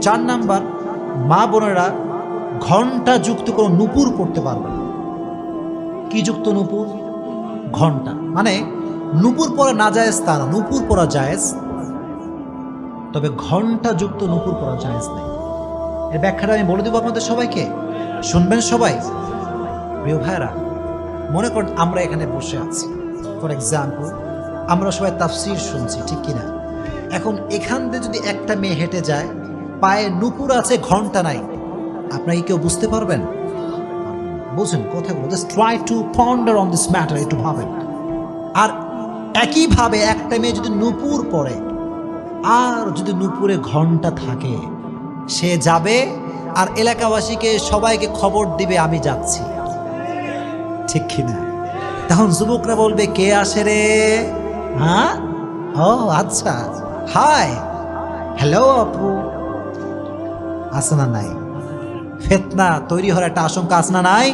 চার নাম্বার, মা বোনেরা ঘণ্টা যুক্ত কোনো নুপুর পড়তে পারবে না। কি যুক্ত নুপুর? ঘণ্টা। মানে নুপুর পরা না জায়েজ তা না, নুপুর পরা জায়েজ। তবে ঘণ্টা যুক্ত নুপুর পরা জায়েজ নেই। এর ব্যাখ্যাটা আমি বলে দেবো আপনাদের সবাইকে। শুনবেন সবাই? প্রিয় ভাইরা মনে করেন আমরা এখানে বসে আছি। ফর এক্সাম্পল আমরা সবাই তাফসির শুনছি, ঠিক কিনা? এখন এখান দিয়ে যদি একটা মেয়ে হেঁটে যায় পায়ে নুপুর আছে, ঘণ্টা নাই। আপনারা কি কেউ বুঝতে পারবেন? বুঝুন কথাগুলো just try to ponder on this matter একটু ভাবেন। আর একইভাবে একটা মেয়ে যদি নুপুর পরে আর যদি নুপুরে ঘণ্টা থাকে, সে যাবে, আর এলাকাবাসীকে সবাইকে খবর দিবে, আমি যাচ্ছি। ঠিক কিনা তখন যুবকরা বলবে, কে আসে রে? হ্যাঁ? ও আচ্ছা। হাই। হ্যালো, আপু। আসনা নাই? ফেতনা তৈরি হওয়ার একটা আশঙ্কা আসনা নাই?